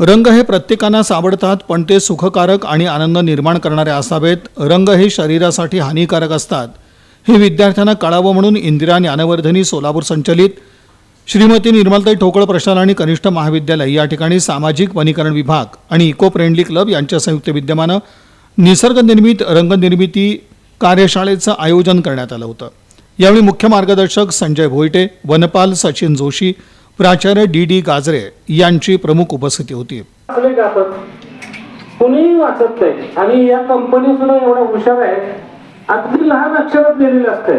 रंग हे प्रत्येकांनाच आवडतात पण ते सुखकारक आणि आनंद निर्माण करणारे असावेत. रंग हे शरीरासाठी हानिकारक असतात. हे विद्यार्थ्यांना कळावं म्हणून इंदिरा ज्ञानवर्धनी सोलापूर संचलित. श्रीमती निर्मलताई ठोकळ प्रशाला आणि कनिष्ठ महाविद्यालय या ठिकाणी सामाजिक वनीकरण विभाग आणि इको फ्रेंडली क्लब यांच्या संयुक्त विद्यमानं निसर्गनिर्मित रंगनिर्मिती कार्यशाळेचं आयोजन करण्यात आलं होतं. यावेळी मुख्य मार्गदर्शक संजय भोईटे वनपाल सचिन जोशी प्राचार्य डी डी गाजरे यांची प्रमुख उपस्थिती होती. कुणीही वाचत नाही आणि या कंपनी सुद्धा एवढ्या हुशार आहे. अगदी लहान अक्षरात लिहिलेलं असते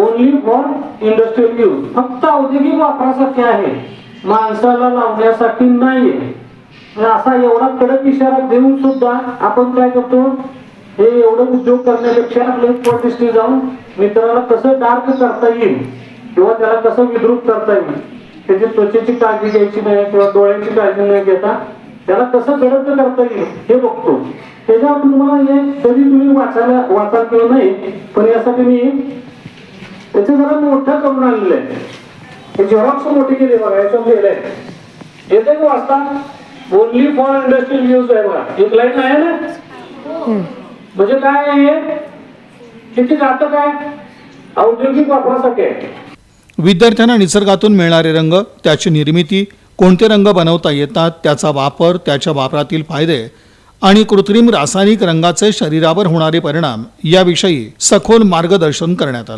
ओनली फॉर इंडस्ट्रियल यूज फक्त औद्योगिक वापरासाठी आहे. माणसाला लावण्यासाठी नाहीये. असा एवढा कडक इशारा देऊन सुद्धा आपण काय करतो? हे एवढं उद्योग करण्यापेक्षा आपल्या प्रतिष्ठी जाऊन मित्राला कसं डार्क करता येईल? किंवा त्याला कसं विद्रुप करता येईल? त्याची त्वचेची काळजी घ्यायची नाही किंवा डोळ्याची काळजी न घेता त्याला कसं गडद करता येईल हे बघतो. त्याच्यावर तुम्हाला हे कधी तुम्ही वाचायला वाचाल किंवा नाही पण यासाठी मी त्याचं जरा मोठं करून आलेलं आहे हे झेरॉक्स मोठी केली बघा याच्यावर लिहिलंय. येते का वाचता? ओनली फॉर इंडस्ट्रियल यूज आहे बघा. एक लाईन आहे ना? म्हणजे काय आहे किती जातं काय? औद्योगिक वापरासाठी आहे. विद्यार्थ्यांना निसर्गातून मिळणारे रंग त्याची निर्मिती कोणते रंग बनवता येतात त्याचा वापर त्याच्या वापरातील फायदे आणि कृत्रिम रासायनिक रंगाचे शरीरावर होणारे परिणाम याविषयी सखोल मार्गदर्शन करण्यात आलं.